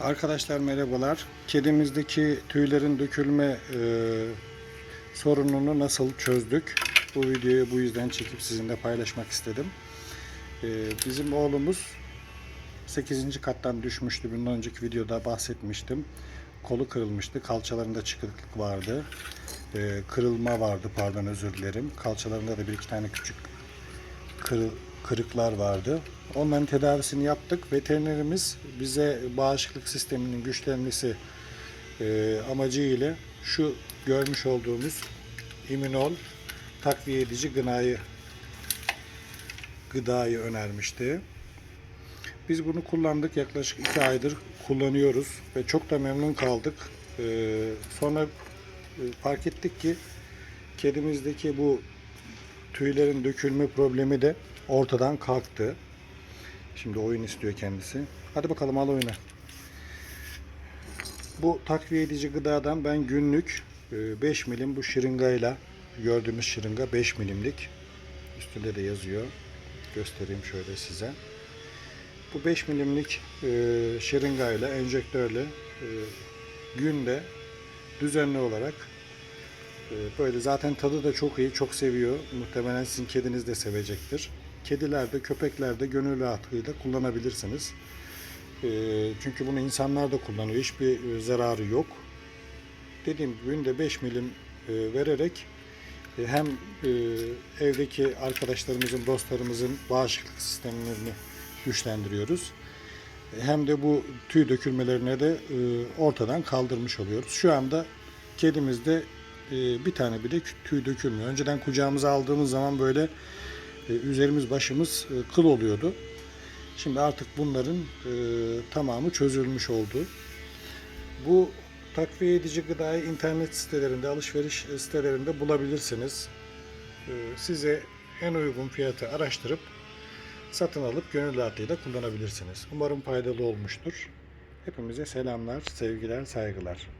Arkadaşlar merhabalar. Kedimizdeki tüylerin dökülme e, sorununu nasıl çözdük? Bu videoyu bu yüzden çekip sizinle paylaşmak istedim. E, bizim oğlumuz 8. kattan düşmüştü. Bundan önceki videoda bahsetmiştim. Kolu kırılmıştı. Kalçalarında çıkıklık vardı. E, kırılma vardı pardon özür dilerim. Kalçalarında da bir iki tane küçük kırı- kırıklar vardı. Onların tedavisini yaptık. Veterinerimiz bize bağışıklık sisteminin güçlenmesi e, amacı ile şu görmüş olduğumuz immünol takviye edici gınayı gıdayı önermişti. Biz bunu kullandık. Yaklaşık iki aydır kullanıyoruz ve çok da memnun kaldık. Ee, sonra e, fark ettik ki kedimizdeki bu tüylerin dökülme problemi de ortadan kalktı. Şimdi oyun istiyor kendisi. Hadi bakalım al oyuna. Bu takviye edici gıdadan ben günlük e, 5 milim bu şırıngayla gördüğümüz şırınga 5 milimlik. Üstünde de yazıyor. Göstereyim şöyle size. Bu 5 milimlik e, şırıngayla, enjektörle e, günde düzenli olarak e, böyle zaten tadı da çok iyi, çok seviyor. Muhtemelen sizin kediniz de sevecektir. Kedilerde, köpeklerde gönül rahatlığıyla kullanabilirsiniz. E, çünkü bunu insanlar da kullanıyor. Hiçbir e, zararı yok. Dediğim gibi günde 5 milim e, vererek e, hem evdeki arkadaşlarımızın, dostlarımızın bağışıklık sistemlerini güçlendiriyoruz. Hem de bu tüy dökülmelerine de ortadan kaldırmış oluyoruz. Şu anda kedimizde bir tane bile tüy dökülmüyor. Önceden kucağımıza aldığımız zaman böyle e, üzerimiz başımız e, kıl oluyordu. Şimdi artık bunların e, tamamı çözülmüş oldu. Bu takviye edici gıdayı internet sitelerinde, alışveriş sitelerinde bulabilirsiniz. Size en uygun fiyatı araştırıp satın alıp gönül rahatlığıyla kullanabilirsiniz. Umarım faydalı olmuştur. Hepimize selamlar, sevgiler, saygılar.